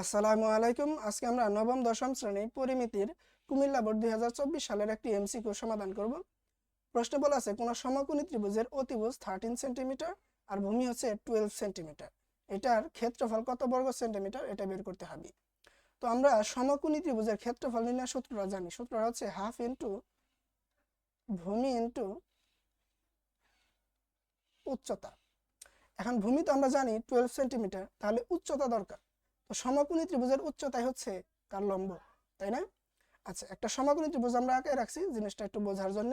আসসালামু আলাইকুম। আজকে আমরা নবম, দশম শ্রেণি পরিমিতির কুমিল্লা বোর্ড দুই হাজার চব্বিশ সালের একটি এমসিকিউ সমাধান করব। প্রশ্ন বলা আছে, কোন সমকোণী ত্রিভুজের অতিভুজ থার্টিন সেন্টিমিটার আর ভূমি হচ্ছে টুয়েলভ সেন্টিমিটার এটার ক্ষেত্রফল কত বর্গ সেন্টিমিটার এটা বের করতে হবে। তো আমরা সমকোণী ত্রিভুজের ক্ষেত্রফল নির্ণয় সূত্রটা জানি। সূত্রটা হচ্ছে হাফ ইন্টু ভূমি ইন্টু উচ্চতা। এখন ভূমি তো আমরা জানি টুয়েলভ সেন্টিমিটার তাহলে উচ্চতা দরকার। তো সমকোণী ত্রিভুজের উচ্চতাই হচ্ছে তার লম্ব, তাই না? আচ্ছা একটা সমকোণী ত্রিভুজ আমরা আগে রাখছি জিনিসটা একটু বোঝার জন্য।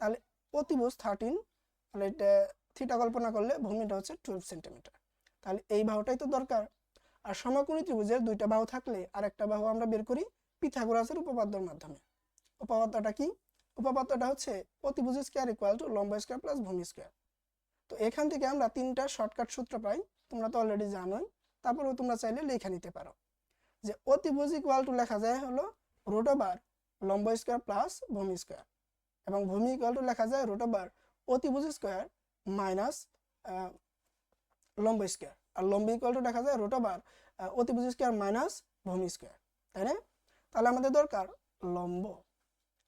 তাহলে অতিভুজ থার্টিন তাহলে এটা থিটা কল্পনা করলে ভূমিটা হচ্ছে টুয়েলভ সেন্টিমিটার তাহলে এই বাহুটাই তো দরকার। আর সমকোণী ত্রিভুজের দুইটা বাহু থাকলে আর একটা বাহু আমরা বের করি পিথাগোরাসের উপপাদ্যর মাধ্যমে। উপপাদ্যটা কি? উপপাদ্যটা হচ্ছে অতিভুজ স্কোয়ার ইকুয়াল টু লম্ব স্কোয়ার প্লাস ভূমি স্কোয়ার তো এখান থেকে আমরা তিনটা শর্টকাট সূত্র পাই, তোমরা তো অলরেডি জানোই। তারপরেও তোমরা চাইলে লেখা নিতে পারো। যে অতিভুজ ইকুয়াল টু লেখা যায় হলো রুট ওভার লম্ব স্কোয়ার প্লাস ভূমি স্কোয়ার এবং ভূমি ইকুয়াল টু লেখা যায় রুট ওভার অতিভুজ স্কোয়ার মাইনাস লম্ব স্কোয়ার আর লম্ব ইকুয়াল টু লেখা যায় রুট ওভার অতিভুজ স্কোয়ার মাইনাস ভূমি স্কোয়ার তাই না? তাহলে আমাদের দরকার লম্ব।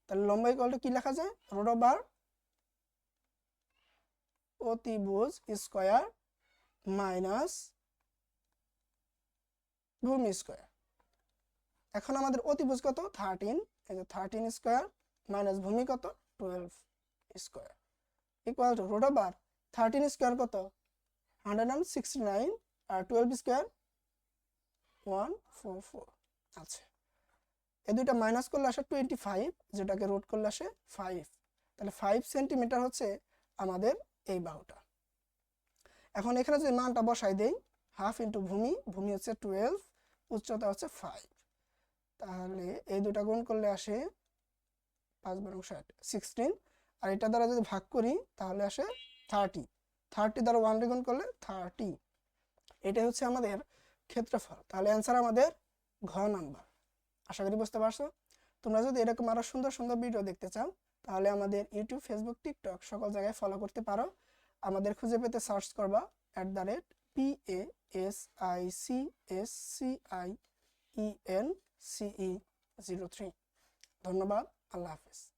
তাহলে লম্ব ইকুয়াল টু কি লেখা যায়? রুট ওভার অতিভুজ স্কোয়ার মাইনাস ভূমি স্কোয়ার। এখন আমাদের অতিভুজ কত? থার্টিন থার্টিন স্কোয়ার মাইনাস ভূমি কত? Twelve square. Equal to root over thirteen square কত? Hundred and sixty nine R twelve square one four four আচ্ছা। এই দুইটা মাইনাস করলে আসে টোয়েন্টি ফাইভ যেটাকে রোড করলে আসে ফাইভ তাহলে ফাইভ সেন্টিমিটার হচ্ছে আমাদের এই বাহুটা। এখন এখানে যদি মানটা বসাই দেই হাফ ইন্টু ভূমি ভূমি হচ্ছে টুয়েলভ উচ্চতা হচ্ছে ফাইভ তাহলে এই দুটা গুণ করলে আসে পাঁচ বারো ষাট সিক্সটিন আর এটা দ্বারা যদি ভাগ করি, তাহলে আসে থার্টি থার্টি দ্বারা ওয়ান গুণ করলে থার্টি এটাই হচ্ছে আমাদের ক্ষেত্রফল। তাহলে অ্যান্সার আমাদের ঘ নাম্বার আশা করি বুঝতে পারছ? তোমরা যদি এরকম আরও সুন্দর সুন্দর ভিডিও দেখতে চাও, তাহলে আমাদের ইউটিউব ফেসবুক টিকটক সকল জায়গায় ফলো করতে পারো। আমাদের খুঁজে পেতে সার্চ করবা at the rate A S I C S C I E N C E zero three ধন্যবাদ, আল্লাহ হাফিজ।